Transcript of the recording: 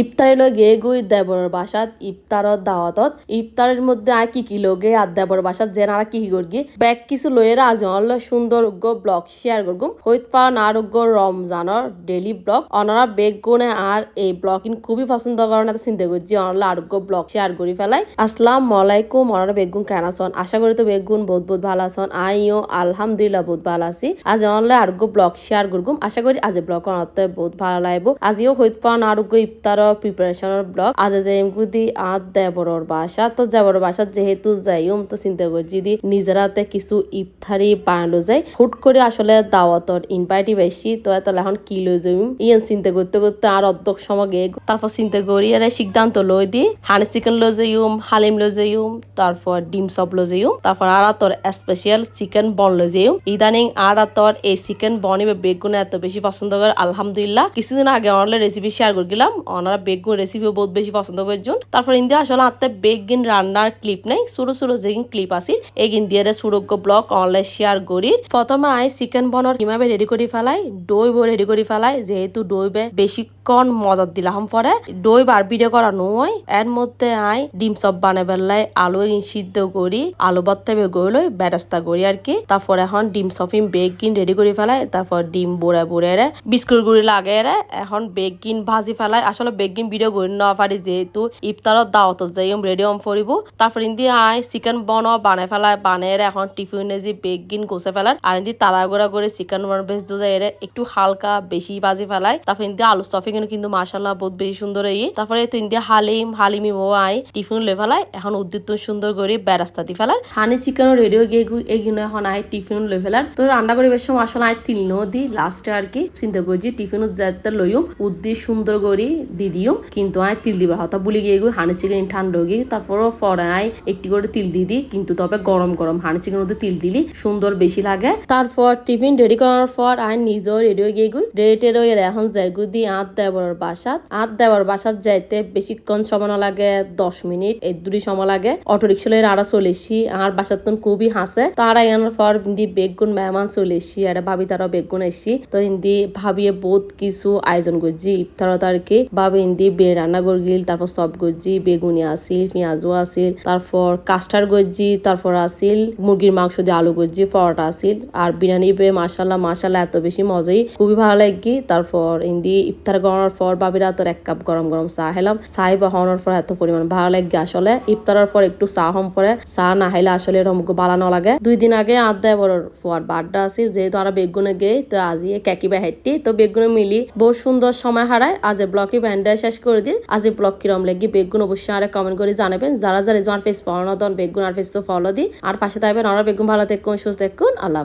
ইফতারের লগে গুই দেবরের বাসাত ইফতারত দাওয়াতত। ইফতারের মধ্যে আর কি কি লগে আর দেবর বাসাত, যেন আর কি কি করগি। ব্যাগ কিছু লয়ের আজ অনল সুন্দর উগ্র ব্লগ শেয়ার করগুম। হইত পান আর উগ্র রমজানর ডেলি ব্লগ। অনারা বেগ গুনে আর এই ব্লগিং খুবই পছন্দ করেন এত চিন্তা করছি অনলা আর উগ্র ব্লগ শেয়ার করি ফেলাই। আসসালাম আলাইকুম, অনারা বেগুন কেন আছেন? আশা করি তো বেগ বেগুন বহুত বহুত ভালো আছেন। আইও আলহামদুলিল্লাহ বহুত ভালো আছি। আজ অনলাইন আর উগ্র ব্লগ শেয়ার করগুম। আশা করি আজ ব্লগ অনাতে বহুত ভালো লাগবো। আজিও হইত পান আর উগ্র ইফতার প্রিপারেশনের ব্লগ আজ যে এমগুদি আত দেবরর বাসা তো যাবর বাসা যেহেতু যাইম তো চিন্তা করছি দি নিজের হাতে কিছু ইফতারি বানালো যায়, হুট করে আসলে দাওয়াতর ইনভাইটি বেশি তো তাহলে এখন কি লই যাইম ইয়ান চিন্তা করতে করতে আর অর্ধক সময় গে তারপর চিন্তা করি, আরে সিদ্ধান্ত লই দি হানি চিকেন লই যাইম হালিম লই যাইম তারপর ডিম সব লই যাইম তারপর আর তোর স্পেশাল চিকেন বন লই যাইম ইদানিং আর তোর এই চিকেন বনিবে বেগুন এত বেশি পছন্দ করে, আলহামদুলিল্লাহ। কিছুদিন আগে অনলাইন রেসিপি শেয়ার করে গেলাম ওনারা বেগুন রেসিপিও বহুত বেশি পছন্দ করছেন তারপর ইন্ডিয়া আসলে হাতে বেগিন রান্নার ক্লিপ নাই। ছোট ছোট যেগিন ক্লিপ আছিল, এই ইন্ডিয়ারে সুরজ্ঞ ব্লগ অনলাইন শেয়ার করি প্রথমে আই চিকেন বনর কীভাবে রেডি করে ফেলাই দই বই রেডি করে ফেলাই, যেহেতু দই বে বেশিক্ষণ মজার দিলাম পরে। দই বার ভিডিও করা নয়, এর মধ্যে আই ডিম সব বানাই বেলায় আলু এগিন সিদ্ধ করি, আলু বত্তা বে গইলই বেরাস্তা করি আর কি। তারপর এখন ডিম সফিম বেগিন রেডি করে ফেলাই, তারপর ডিম বুড়া বুড়ে বিস্কুট গুড়ি লাগে এখন বেগিন ভাজি ফেলাই। আসলে বেগিন ভিডিও করি না পারি যেহেতু ইফতারত দাওয়াত যাই রেডি অম করিব তারপর ইন্দি আই চিকেন বন বানাই ফেলাই বানাই এখন টিফিনে যে বেগিন গোছে ফেলার আর ইন্দি তাড়াগুড়া করে চিকেন বন বেশ দুজাই একটু হালকা বেশি বাজি ফেলাই তারপর ইন্দি আলু স্টফিং কিন্তু মাসাল্লাহ বহুত বেশি সুন্দর এই তারপরে তো ইন্দি হালিম, হালিমি মো আই টিফিন লে ফেলাই এখন উদ্যুত সুন্দর করে বেরাস্তা দি ফেলার হানি চিকেন রেডিও গিয়ে এগিয়ে এখন আই টিফিন লে ফেলার তো রান্না করে বেশ আসলে আই তিল দি লাস্টে আর কি চিন্তা করছি টিফিন যাতে লইম উদ্দি সুন্দর করে দি দিও, কিন্তু আয় তিল দিবা। হতা বুলি গিয়ে গিয়ে হানি চিকেন ঠান্ডা গিয়ে তারপরও পরে আয় একটি করে তিল দি দি, কিন্তু তবে গরম গরম। হানি চিকেন মধ্যে তিল দিলি সুন্দর বেশি লাগে। তারপর টিফিন রেডি করার পর আয় নিজেও রেডি হয়ে গিয়ে গুই রেডি টেডি হয়ে এখন যাইগু দি আত দেবর বাসাত। আত দেবর বাসাত যাইতে বেশিক্ষণ সময় লাগে, দশ মিনিট এই দুটি সময় লাগে। অটো রিক্সা লয়ে আড়া চলে এসি, আর বাসাত তো খুবই হাসে। তারা এনার পর হিন্দি বেগুন মেহমান চলে এসি, আর ভাবি তারা বেগুন এসি। তো হিন্দি ভাবিয়ে বহুত কিছু আয়োজন করছি। ইফতারত আর কি ভাবে হিন্দি, বে রান্না গিল তারপর সব গজ্জি, বেগুনি আসিল, পেঁয়াজও আসিল, তারপর কাস্টার গজ্জি, তারপর আসিল মুরগির মাংস দিয়ে আলু গজ্জি, পরোটা আসিল। আর বিরিয়ানি বে মাসাল্লাহ মাসাল্লাহ এত বেশি মজাই। খুবই ভালো লাগি। তারপর হিন্দি ইফতার করার পর বাবিরা তোর এক কাপ গরম গরম চা হেলাম চাই বা হওয়ার পর এত পরিমাণ ভালো লাগে আসলে। ইফতারের পর একটু চা হম পরে। চা না হাইলে আসলে এরকম বালানো লাগে। দুই দিন আগে আদ দেয় বড় ফুয়ার বার্থডে আছিল যেহেতু আমরা বেগুনে গেই, তো আজি ক্যাকি হেঁটি তো বেগুনে মিলি বহু সুন্দর সময় হারায়। আজ ব্লকে ব্যান্ডে শেষ করে দিন। আজ ব্লগ কিরম লেগে বেগুন অবশ্যই আর কমেন্ট করে জানাবেন। যারা যারা আমার ফেস ফলো দন, বেগুন আর ফেস ফলো দি। আর পাশে থাকবেন। আর বেগুন ভালো দেখুন সুস্থ দেখুন আল্লাহ।